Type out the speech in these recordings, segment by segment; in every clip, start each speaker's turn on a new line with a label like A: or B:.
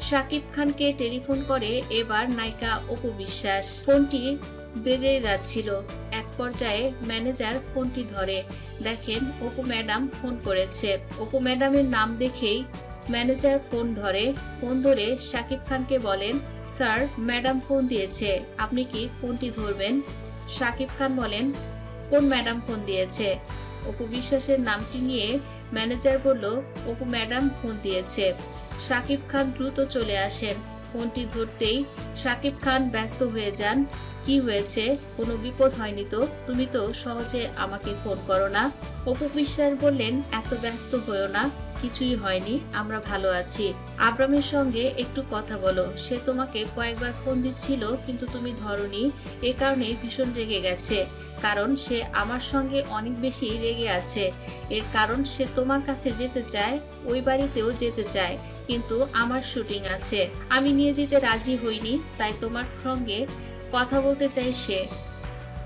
A: শাকিব খানকে টেলিফোন করে এবার নায়িকা অপু বিশ্বাস। ফোনটি বেজেই যাচ্ছিল। এক পর্যায়ে ম্যানেজার ফোনটি ধরে। দেখেন, অপু ম্যাডাম ফোন করেছে। অপু ম্যাডামের নাম দেখেই ম্যানেজার ফোন ধরে। ফোন ধরে শাকিব খানকে বলেন, স্যার, ম্যাডাম ফোন দিয়েছে। আপনি কি ফোনটি ধরবেন? শাকিব খান বলেন, কোন ম্যাডাম ফোন দিয়েছে? অপু বিশ্বাসের নামটি নিয়ে ম্যানেজার বলল, অপু ম্যাডাম ফোন দিয়েছে। শাকিব খান দ্রুত চলে আসেন। ফোনটি ধরতেই শাকিব খান ব্যস্ত হয়ে যান। কি হয়েছে? কোনো বিপদ হয়নি তো? তুমি তো সহজে আমাকে ফোন করো না? অপু বিশ্বাস বললেন, এত ব্যস্ত হয়েও না। কিছুই হয়নি, আমরা ভালো আছি। আব্রামের সঙ্গে একটু কথা বলো, সে তোমাকে কয়েকবার ফোন দিচ্ছিল, কিন্তু তুমি ধরনি, এ কারণে ভীষণ রেগে গেছে। কারণ সে আমার সঙ্গে অনেক বেশি রেগে আছে। এর কারণ সে তোমার কাছে যেতে চায়, ওই বাড়িতেও যেতে চায়, কিন্তু আমার শুটিং আছে। আমি নিয়ে যেতে রাজি হইনি, তাই তোমার সঙ্গে কথা বলতে চাই সে।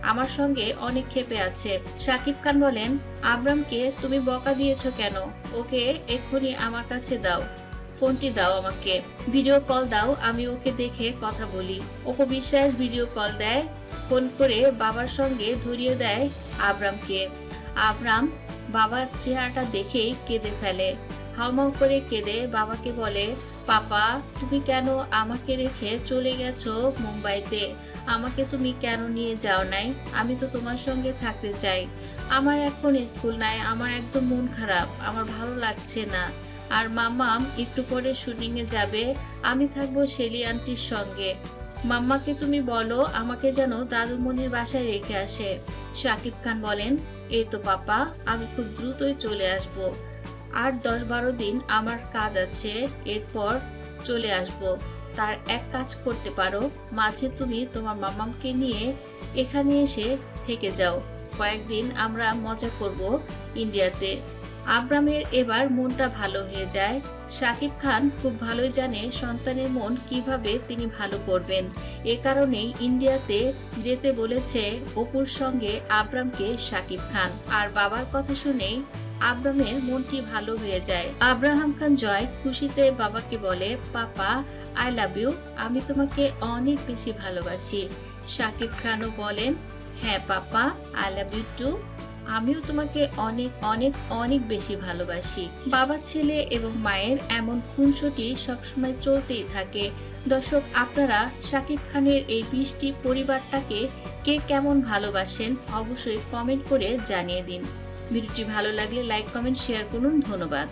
A: আমার সঙ্গে অনেক ক্ষেপে আছে। সাকিব খান বলেন, আব্রামকে তুমি বকা দিয়েছ কেন? ওকে এক্ষুনি আমার কাছে দাও। ফোনটি দাও আমাকে। ভিডিও কল দাও, আমি ওকে দেখে কথা বলি। ওকে বিশ্বাস ভিডিও কল দেয়, ফোন করে বাবার সঙ্গে ধরিয়ে দেয় আব্রামকে। আব্রাম বাবার চেহারাটা দেখেই কেঁদে ফেলে। হাউমাউ করে কেঁদে বাবাকে বলে, পাপা, তুমি কেন আমাকে রেখে চলে গেছো মুম্বাইতে? আমাকে তুমি কেন নিয়ে যাও নাই? আমি তো তোমার সঙ্গে থাকতে চাই। আমার এখন স্কুল নাই, আমার একদম মন খারাপ, আমার ভালো লাগছে না। আর মাম্মাম একটু পরে শুটিংয়ে যাবে, আমি থাকব শেলি আন্টির সঙ্গে। মাম্মাকে তুমি বলো, আমাকে যেন দাদুমণির বাসায় রেখে আসে। শাকিব খান বলেন, এই তো পাপা, আমি খুব দ্রুতই চলে আসব। আর দশ বারো দিন আমার কাজ আছে, এরপর চলে আসব। তার এক কাজ করতে পারো, মাঝে তুমি তোমার মামামকে নিয়ে এখানে এসে থেকে যাও। কয়েকদিন আমরা মজা করব ইন্ডিয়াতে। আব্রামের এবার মনটা ভালো হয়ে যায়। শাকিব খান খুব ভালোই জানে সন্তানের মন কীভাবে তিনি ভালো করবেন। এ কারণেই ইন্ডিয়াতে যেতে বলেছে অপুর সঙ্গে আব্রামকে শাকিব খান। আর বাবার কথা শুনেই আব্রামের মনটি ভালো হয়ে যায়। আব্রাহাম খান জয় খুশিতে বাবাকে বলে, পাপা আই লাভ ইউ আমি তোমাকে অনেক বেশি ভালোবাসি। শাকিব খানও বলেন হ্যাঁ papa I love you too আমিও তোমাকে অনেক অনেক অনেক বেশি ভালোবাসি। বাবা, ছেলে এবং মায়ের এমন খুনসুটি সবসময় চলতেই থাকে। দর্শক, আপনারা শাকিব খানের এই বৃষ্টি পরিবারটাকে কে কেমন ভালোবাসেন অবশ্যই কমেন্ট করে জানিয়ে দিন। ভিডিওটি ভালো লাগলে লাইক কমেন্ট শেয়ার করুন। ধন্যবাদ।